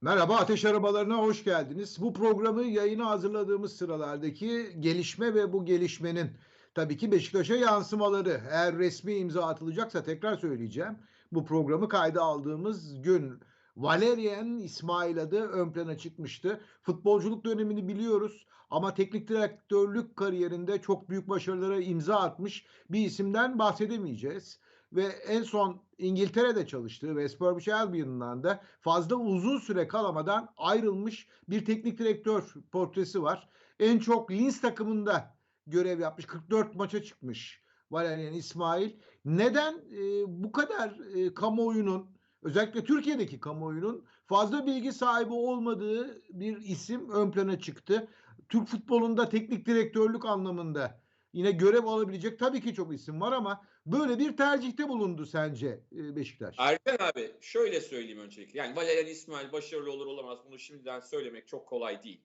Merhaba Ateş Arabalarına hoş geldiniz. Bu programı yayına hazırladığımız sıralardaki gelişme ve bu gelişmenin tabii ki Beşiktaş'a yansımaları. Eğer resmi imza atılacaksa tekrar söyleyeceğim. Bu programı kayda aldığımız gün Valerian İsmail adı ön plana çıkmıştı. Futbolculuk dönemini biliyoruz ama teknik direktörlük kariyerinde çok büyük başarılara imza atmış bir isimden bahsedemeyeceğiz ve en son İngiltere'de çalıştığı West Bromwich Albion'dan da fazla uzun süre kalamadan ayrılmış bir teknik direktör portresi var. En çok Linz takımında görev yapmış. 44 maça çıkmış Valerian İsmail. Neden e, bu kadar e, kamuoyunun özellikle Türkiye'deki kamuoyunun fazla bilgi sahibi olmadığı bir isim ön plana çıktı. Türk futbolunda teknik direktörlük anlamında yine görev alabilecek tabii ki çok isim var ama böyle bir tercihte bulundu sence e, Beşiktaş? Erkan abi şöyle söyleyeyim öncelikle. Yani Valerian İsmail başarılı olur olamaz bunu şimdiden söylemek çok kolay değil.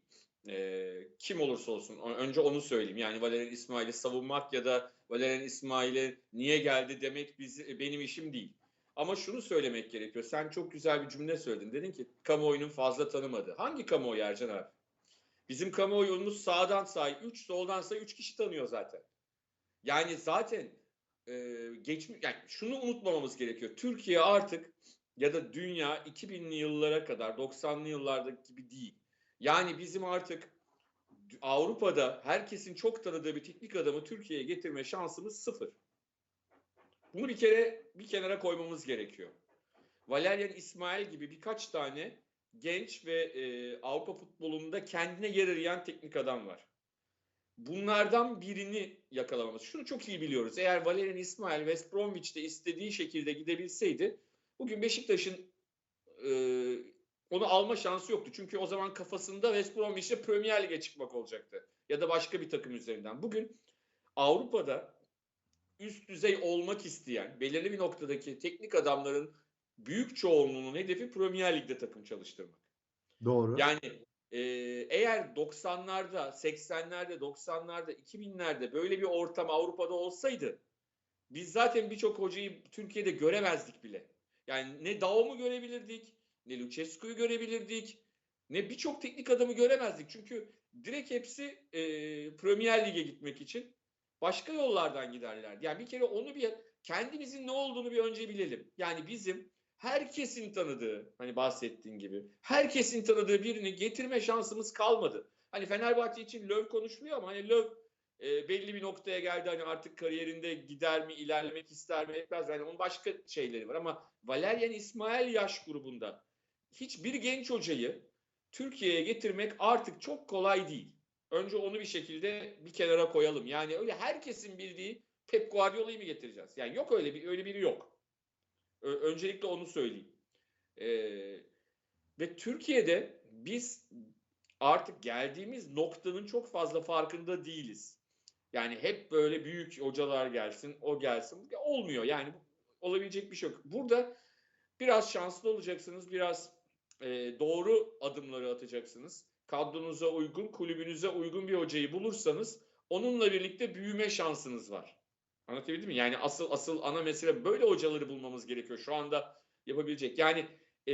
Ee, kim olursa olsun önce onu söyleyeyim. Yani Valerian İsmail'i savunmak ya da Valerian İsmail'e niye geldi demek bizi, benim işim değil. Ama şunu söylemek gerekiyor. Sen çok güzel bir cümle söyledin. Dedin ki kamuoyunun fazla tanımadı. Hangi kamuoyu Ercan abi? Bizim kamuoyumuz sağdan say 3, soldan say 3 kişi tanıyor zaten. Yani zaten e, geçmiş yani şunu unutmamamız gerekiyor. Türkiye artık ya da dünya 2000'li yıllara kadar 90'lı yıllardaki gibi değil. Yani bizim artık Avrupa'da herkesin çok tanıdığı bir teknik adamı Türkiye'ye getirme şansımız sıfır. Bunu bir kere bir kenara koymamız gerekiyor. Valerian İsmail gibi birkaç tane genç ve e, Avrupa futbolunda kendine yer arayan teknik adam var. Bunlardan birini yakalamamız. Şunu çok iyi biliyoruz. Eğer Valerian İsmail West Bromwich'te istediği şekilde gidebilseydi bugün Beşiktaş'ın e, onu alma şansı yoktu. Çünkü o zaman kafasında West Bromwich'te Premier Lig'e çıkmak olacaktı. Ya da başka bir takım üzerinden. Bugün Avrupa'da üst düzey olmak isteyen belirli bir noktadaki teknik adamların büyük çoğunluğunun hedefi Premier Lig'de takım çalıştırmak. Doğru. Yani e, eğer 90'larda, 80'lerde, 90'larda, 2000'lerde böyle bir ortam Avrupa'da olsaydı biz zaten birçok hocayı Türkiye'de göremezdik bile. Yani ne Daum'u görebilirdik, ne Lucescu'yu görebilirdik, ne birçok teknik adamı göremezdik. Çünkü direkt hepsi e, Premier Lig'e gitmek için başka yollardan giderlerdi. Yani bir kere onu bir kendimizin ne olduğunu bir önce bilelim. Yani bizim herkesin tanıdığı hani bahsettiğin gibi herkesin tanıdığı birini getirme şansımız kalmadı. Hani Fenerbahçe için Löw konuşuluyor ama hani Löw e, belli bir noktaya geldi hani artık kariyerinde gider mi ilerlemek ister mi etmez yani onun başka şeyleri var ama Valerian İsmail yaş grubunda hiçbir genç hocayı Türkiye'ye getirmek artık çok kolay değil. Önce onu bir şekilde bir kenara koyalım. Yani öyle herkesin bildiği Pep Guardiola'yı mı getireceğiz? Yani yok öyle bir öyle biri yok. Öncelikle onu söyleyeyim. Ee, ve Türkiye'de biz artık geldiğimiz noktanın çok fazla farkında değiliz. Yani hep böyle büyük hocalar gelsin, o gelsin. Olmuyor yani olabilecek bir şey yok. Burada biraz şanslı olacaksınız, biraz e, doğru adımları atacaksınız. Kadronuza uygun, kulübünüze uygun bir hocayı bulursanız onunla birlikte büyüme şansınız var. Anlatabildim mi? Yani asıl asıl ana mesele böyle hocaları bulmamız gerekiyor. Şu anda yapabilecek. Yani e,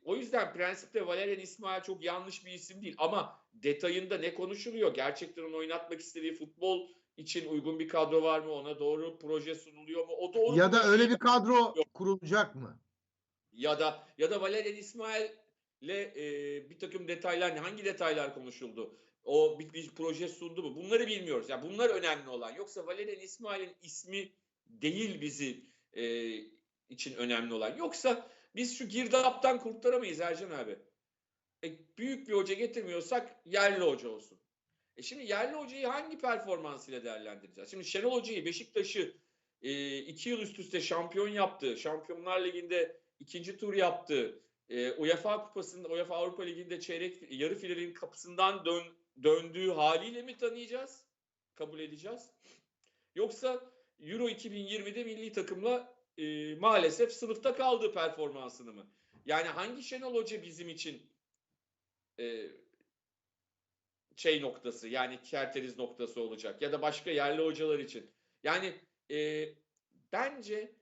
o yüzden prensipte Valerian İsmail çok yanlış bir isim değil. Ama detayında ne konuşuluyor? Gerçekten onu oynatmak istediği futbol için uygun bir kadro var mı? Ona doğru proje sunuluyor mu? O doğru ya da öyle bir kadro yok. kurulacak mı? Ya da ya da Valerian İsmail ile e, bir takım detaylar hangi detaylar konuşuldu? O bir, bir proje sundu mu? Bunları bilmiyoruz. Yani bunlar önemli olan. Yoksa Valerian İsmail'in ismi değil bizi e, için önemli olan. Yoksa biz şu girdaptan kurtaramayız Ercan abi. E, büyük bir hoca getirmiyorsak yerli hoca olsun. E şimdi yerli hocayı hangi performansıyla değerlendireceğiz? Şimdi Şenol Hoca'yı Beşiktaş'ı e, iki yıl üst üste şampiyon yaptı. Şampiyonlar Ligi'nde ikinci tur yaptı. E, UEFA Kupası'nda, UEFA Avrupa Ligi'nde çeyrek yarı finalin kapısından dön, döndüğü haliyle mi tanıyacağız? Kabul edeceğiz? Yoksa Euro 2020'de milli takımla e, maalesef sınıfta kaldığı performansını mı? Yani hangi Şenol Hoca bizim için e, şey noktası yani kerteriz noktası olacak ya da başka yerli hocalar için. Yani e, bence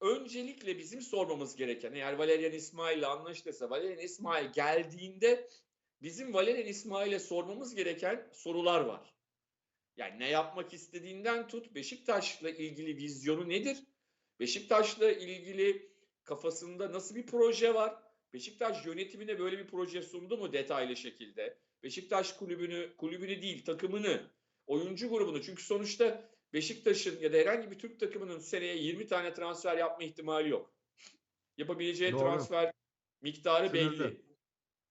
öncelikle bizim sormamız gereken eğer Valerian İsmail ile anlaştıysa Valerian İsmail geldiğinde bizim Valerian İsmail'e sormamız gereken sorular var. Yani ne yapmak istediğinden tut Beşiktaş'la ilgili vizyonu nedir? Beşiktaş'la ilgili kafasında nasıl bir proje var? Beşiktaş yönetimine böyle bir proje sundu mu detaylı şekilde? Beşiktaş kulübünü, kulübünü değil takımını, oyuncu grubunu çünkü sonuçta Beşiktaş'ın ya da herhangi bir Türk takımının seneye 20 tane transfer yapma ihtimali yok. Yapabileceği Doğru. transfer miktarı Sınırlı. belli.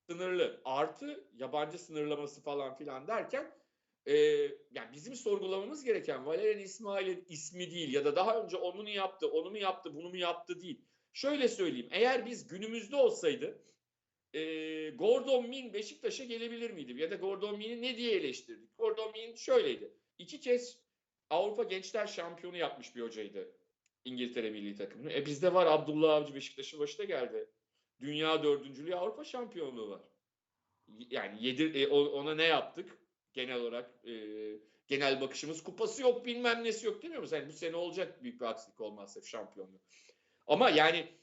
Sınırlı. Artı yabancı sınırlaması falan filan derken e, yani bizim sorgulamamız gereken Valerian İsmail'in ismi değil ya da daha önce onu mu yaptı, onu mu yaptı, bunu mu yaptı değil. Şöyle söyleyeyim. Eğer biz günümüzde olsaydı e, Gordon Min Beşiktaş'a gelebilir miydi? Ya da Gordon Min'i ne diye eleştirdik? Gordon Min şöyleydi. İki kez Avrupa Gençler Şampiyonu yapmış bir hocaydı İngiltere milli takımını. E bizde var Abdullah Avcı Beşiktaş'ın başına geldi. Dünya dördüncülüğü Avrupa şampiyonluğu var. Yani yedir, e, ona ne yaptık? Genel olarak e, genel bakışımız kupası yok bilmem nesi yok demiyor musun? Yani bu sene olacak büyük bir aksilik olmazsa şampiyonluğu. Ama yani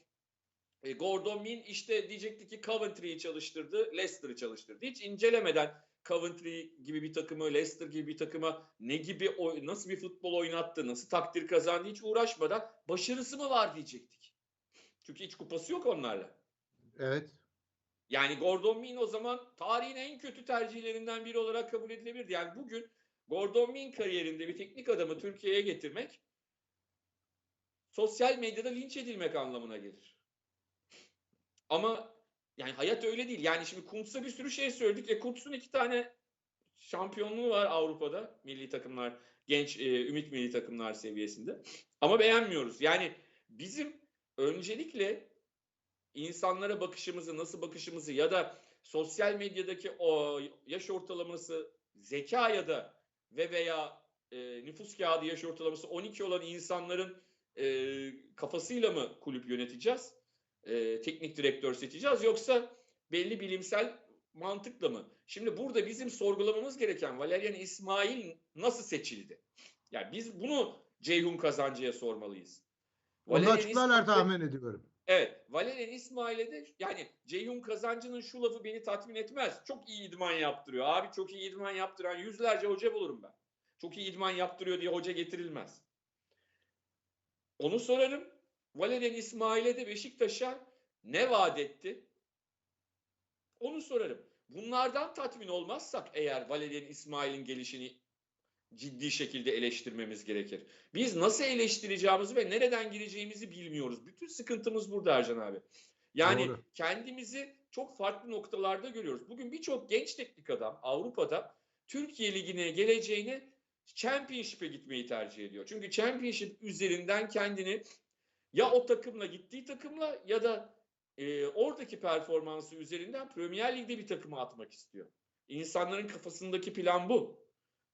e, Gordon Min işte diyecekti ki Coventry'yi çalıştırdı, Leicester'ı çalıştırdı. Hiç incelemeden Coventry gibi bir takımı, Leicester gibi bir takıma ne gibi nasıl bir futbol oynattı, nasıl takdir kazandı hiç uğraşmadan başarısı mı var diyecektik. Çünkü hiç kupası yok onlarla. Evet. Yani Gordon Min o zaman tarihin en kötü tercihlerinden biri olarak kabul edilebilirdi. Yani bugün Gordon Min kariyerinde bir teknik adamı Türkiye'ye getirmek sosyal medyada linç edilmek anlamına gelir. Ama yani hayat öyle değil. Yani şimdi Kuntz'a bir sürü şey söyledik. E Kuntz'un iki tane şampiyonluğu var Avrupa'da milli takımlar, genç e, ümit milli takımlar seviyesinde. Ama beğenmiyoruz. Yani bizim öncelikle insanlara bakışımızı, nasıl bakışımızı ya da sosyal medyadaki o yaş ortalaması zeka ya da ve veya e, nüfus kağıdı yaş ortalaması 12 olan insanların e, kafasıyla mı kulüp yöneteceğiz? E, teknik direktör seçeceğiz yoksa belli bilimsel mantıkla mı? Şimdi burada bizim sorgulamamız gereken Valerian İsmail nasıl seçildi? Yani biz bunu Ceyhun Kazancı'ya sormalıyız. Onu açıklarlar tahmin ediyorum. Evet. Valerian İsmail'e de yani Ceyhun Kazancı'nın şu lafı beni tatmin etmez. Çok iyi idman yaptırıyor. Abi çok iyi idman yaptıran yüzlerce hoca bulurum ben. Çok iyi idman yaptırıyor diye hoca getirilmez. Onu sorarım. Valerian İsmail'e de Beşiktaş'a ne vaat etti? Onu sorarım. Bunlardan tatmin olmazsak eğer Valerian İsmail'in gelişini ciddi şekilde eleştirmemiz gerekir. Biz nasıl eleştireceğimizi ve nereden gireceğimizi bilmiyoruz. Bütün sıkıntımız burada Ercan abi. Yani Doğru. kendimizi çok farklı noktalarda görüyoruz. Bugün birçok genç teknik adam Avrupa'da Türkiye Ligi'ne geleceğini Championship'e gitmeyi tercih ediyor. Çünkü Championship üzerinden kendini ya o takımla gittiği takımla ya da e, oradaki performansı üzerinden Premier Lig'de bir takıma atmak istiyor. İnsanların kafasındaki plan bu.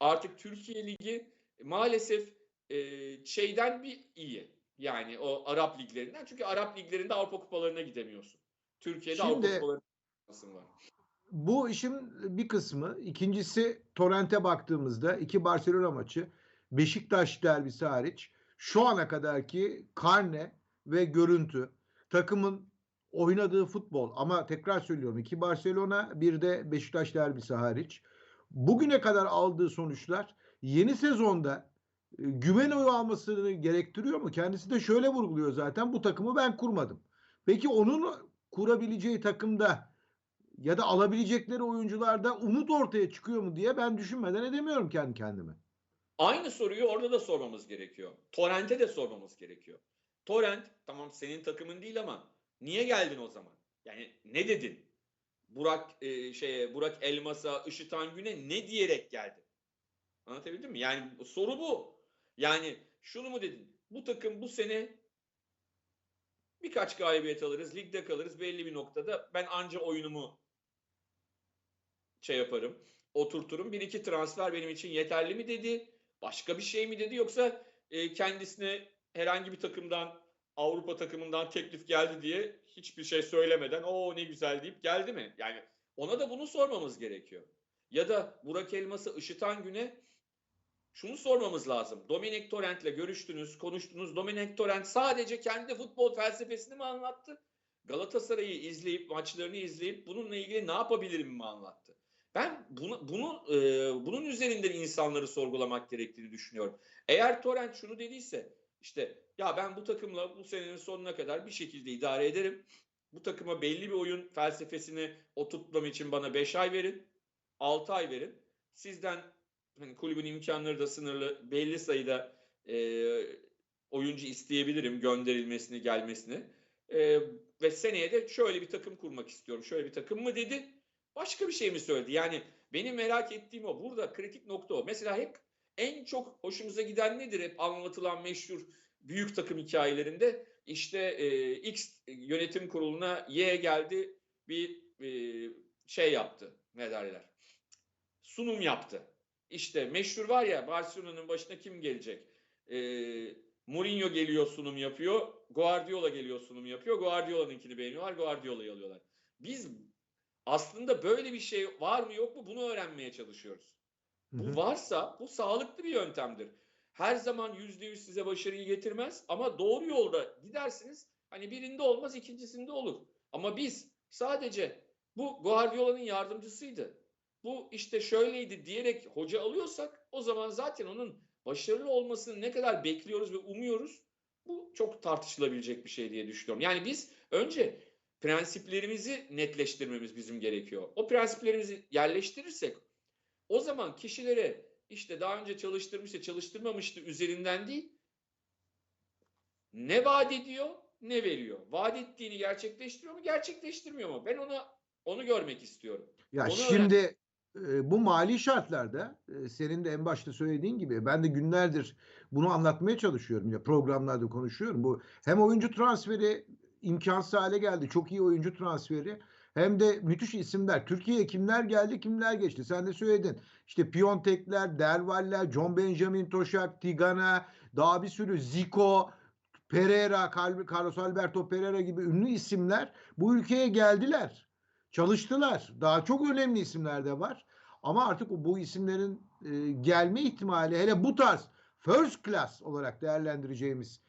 Artık Türkiye Ligi maalesef e, şeyden bir iyi. Yani o Arap liglerinden. Çünkü Arap liglerinde Avrupa kupalarına gidemiyorsun. Türkiye'de Şimdi- Avrupa kupalarına var. Bu işin bir kısmı. İkincisi Torrent'e baktığımızda iki Barcelona maçı Beşiktaş derbisi hariç şu ana kadarki karne ve görüntü takımın oynadığı futbol ama tekrar söylüyorum iki Barcelona bir de Beşiktaş derbisi hariç bugüne kadar aldığı sonuçlar yeni sezonda e, güven oyu almasını gerektiriyor mu? Kendisi de şöyle vurguluyor zaten bu takımı ben kurmadım. Peki onun kurabileceği takımda ya da alabilecekleri oyuncularda umut ortaya çıkıyor mu diye ben düşünmeden edemiyorum kendi kendime. Aynı soruyu orada da sormamız gerekiyor. Torrent'e de sormamız gerekiyor. Torrent tamam senin takımın değil ama niye geldin o zaman? Yani ne dedin? Burak e, şeye Burak Elmas'a, Işıtan Gün'e ne diyerek geldin? Anlatabildim mi? Yani soru bu. Yani şunu mu dedin? Bu takım bu sene birkaç galibiyet alırız, ligde kalırız belli bir noktada. Ben anca oyunumu şey yaparım, oturturum. Bir iki transfer benim için yeterli mi dedi? Başka bir şey mi dedi? Yoksa e, kendisine herhangi bir takımdan, Avrupa takımından teklif geldi diye hiçbir şey söylemeden o ne güzel deyip geldi mi? Yani ona da bunu sormamız gerekiyor. Ya da Burak Elmas'ı Işıtan Gün'e şunu sormamız lazım. Dominic Torrent'le görüştünüz, konuştunuz. Dominic Torrent sadece kendi futbol felsefesini mi anlattı? Galatasaray'ı izleyip, maçlarını izleyip bununla ilgili ne yapabilirim mi anlattı? Ben bunu, bunu e, bunun üzerinden insanları sorgulamak gerektiğini düşünüyorum. Eğer Torrent şunu dediyse, işte ya ben bu takımla bu senenin sonuna kadar bir şekilde idare ederim. Bu takıma belli bir oyun felsefesini oturtmam için bana 5 ay verin, 6 ay verin. Sizden hani kulübün imkanları da sınırlı belli sayıda e, oyuncu isteyebilirim gönderilmesini gelmesini. E, ve seneye de şöyle bir takım kurmak istiyorum şöyle bir takım mı? dedi. Başka bir şey mi söyledi? Yani benim merak ettiğim o. Burada kritik nokta o. Mesela hep en çok hoşumuza giden nedir hep anlatılan meşhur büyük takım hikayelerinde işte e, X yönetim kuruluna Y geldi bir e, şey yaptı ne derler sunum yaptı işte meşhur var ya Barcelona'nın başına kim gelecek? Ee, Mourinho geliyor sunum yapıyor. Guardiola geliyor sunum yapıyor. Guardiola'nınkini beğeniyorlar. Guardiola'yı alıyorlar. Biz aslında böyle bir şey var mı yok mu bunu öğrenmeye çalışıyoruz. Bu varsa bu sağlıklı bir yöntemdir. Her zaman yüzde yüz size başarıyı getirmez ama doğru yolda gidersiniz. Hani birinde olmaz ikincisinde olur. Ama biz sadece bu Guardiola'nın yardımcısıydı bu işte şöyleydi diyerek hoca alıyorsak o zaman zaten onun başarılı olmasını ne kadar bekliyoruz ve umuyoruz bu çok tartışılabilecek bir şey diye düşünüyorum. Yani biz önce prensiplerimizi netleştirmemiz bizim gerekiyor. O prensiplerimizi yerleştirirsek o zaman kişilere işte daha önce çalıştırmıştı çalıştırmamıştı üzerinden değil ne vaat ediyor ne veriyor. Vaat ettiğini gerçekleştiriyor mu gerçekleştirmiyor mu? Ben onu onu görmek istiyorum. Ya Onu şimdi e, bu mali şartlarda e, senin de en başta söylediğin gibi ben de günlerdir bunu anlatmaya çalışıyorum ya programlarda konuşuyorum. Bu hem oyuncu transferi imkansız hale geldi. Çok iyi oyuncu transferi. Hem de müthiş isimler. Türkiye'ye kimler geldi, kimler geçti. Sen de söyledin. İşte Piontekler, Dervaller, John Benjamin Toşak, Tigana, daha bir sürü Zico, Pereira, Carlos Alberto Pereira gibi ünlü isimler bu ülkeye geldiler. Çalıştılar. Daha çok önemli isimler de var. Ama artık bu isimlerin e, gelme ihtimali hele bu tarz first class olarak değerlendireceğimiz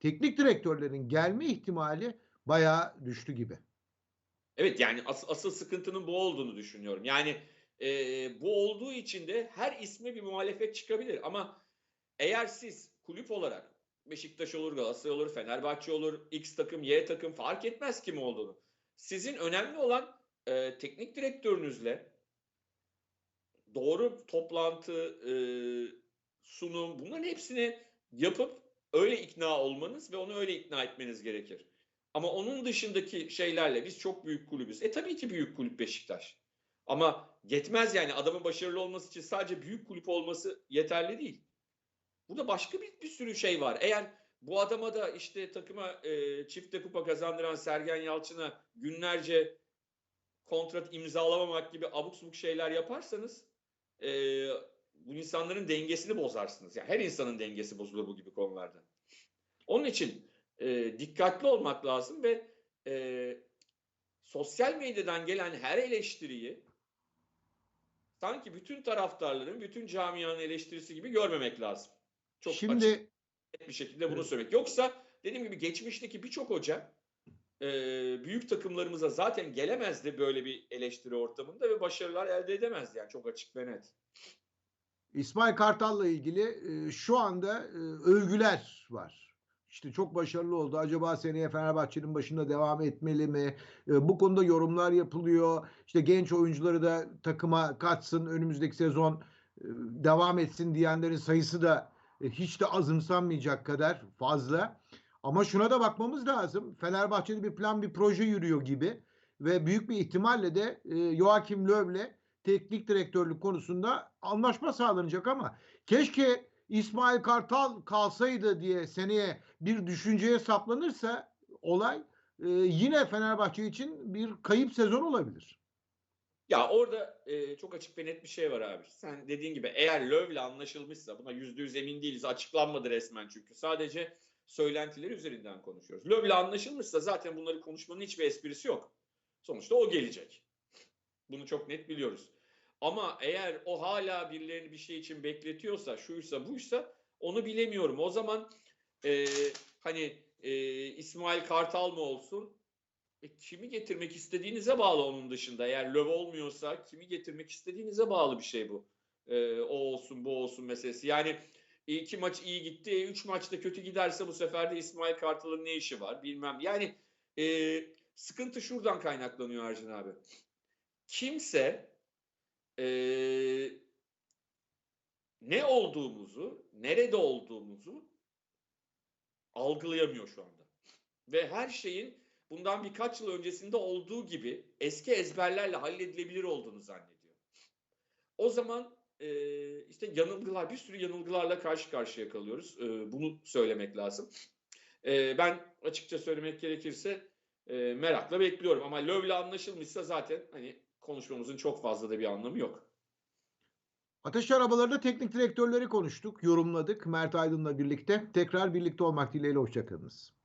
teknik direktörlerin gelme ihtimali bayağı düştü gibi. Evet yani as- asıl sıkıntının bu olduğunu düşünüyorum. Yani e, bu olduğu için de her isme bir muhalefet çıkabilir. Ama eğer siz kulüp olarak Beşiktaş olur, Galatasaray olur, Fenerbahçe olur, X takım, Y takım fark etmez kim olduğunu. Sizin önemli olan e, teknik direktörünüzle doğru toplantı, e, sunum bunların hepsini yapıp öyle ikna olmanız ve onu öyle ikna etmeniz gerekir. Ama onun dışındaki şeylerle biz çok büyük kulübüz. E tabii ki büyük kulüp Beşiktaş. Ama yetmez yani adamın başarılı olması için sadece büyük kulüp olması yeterli değil. Burada başka bir, bir sürü şey var. Eğer bu adama da işte takıma e, çifte kupa kazandıran Sergen Yalçın'a günlerce kontrat imzalamamak gibi abuk subuk şeyler yaparsanız e, bu insanların dengesini bozarsınız. Yani her insanın dengesi bozulur bu gibi konularda. Onun için e, dikkatli olmak lazım ve e, sosyal medyadan gelen her eleştiriyi sanki bütün taraftarların, bütün camianın eleştirisi gibi görmemek lazım. Çok Şimdi açık bir şekilde bunu söylemek. Yoksa dediğim gibi geçmişteki birçok hoca e, büyük takımlarımıza zaten gelemezdi böyle bir eleştiri ortamında ve başarılar elde edemezdi yani çok açık ve net. İsmail Kartal'la ilgili e, şu anda e, övgüler var. İşte çok başarılı oldu. Acaba seneye Fenerbahçe'nin başında devam etmeli mi? E, bu konuda yorumlar yapılıyor. İşte genç oyuncuları da takıma katsın, önümüzdeki sezon e, devam etsin diyenlerin sayısı da e, hiç de azımsanmayacak kadar fazla. Ama şuna da bakmamız lazım. Fenerbahçe'de bir plan, bir proje yürüyor gibi ve büyük bir ihtimalle de e, Joachim Löw'le teknik direktörlük konusunda anlaşma sağlanacak ama keşke İsmail Kartal kalsaydı diye seneye bir düşünceye saplanırsa olay e, yine Fenerbahçe için bir kayıp sezon olabilir. Ya orada e, çok açık ve net bir şey var abi. Sen dediğin gibi eğer Löw'le anlaşılmışsa buna yüzde yüz emin değiliz. Açıklanmadı resmen çünkü. Sadece söylentileri üzerinden konuşuyoruz. Löw'le anlaşılmışsa zaten bunları konuşmanın hiçbir esprisi yok. Sonuçta o gelecek. Bunu çok net biliyoruz. Ama eğer o hala birilerini bir şey için bekletiyorsa, şuysa buysa onu bilemiyorum. O zaman e, hani e, İsmail Kartal mı olsun? E, kimi getirmek istediğinize bağlı onun dışında. Eğer Löw olmuyorsa kimi getirmek istediğinize bağlı bir şey bu. E, o olsun bu olsun meselesi. Yani iki maç iyi gitti. e, Üç maçta kötü giderse bu sefer de İsmail Kartal'ın ne işi var bilmem. Yani e, sıkıntı şuradan kaynaklanıyor Ercan abi. Kimse e, ne olduğumuzu, nerede olduğumuzu algılayamıyor şu anda. Ve her şeyin bundan birkaç yıl öncesinde olduğu gibi eski ezberlerle halledilebilir olduğunu zannediyor. O zaman e, işte yanılgılar, bir sürü yanılgılarla karşı karşıya kalıyoruz. E, bunu söylemek lazım. E, ben açıkça söylemek gerekirse e, merakla bekliyorum. Ama Löv'le anlaşılmışsa zaten hani konuşmamızın çok fazla da bir anlamı yok. Ateş arabalarında teknik direktörleri konuştuk, yorumladık. Mert Aydın'la birlikte. Tekrar birlikte olmak dileğiyle hoşçakalınız.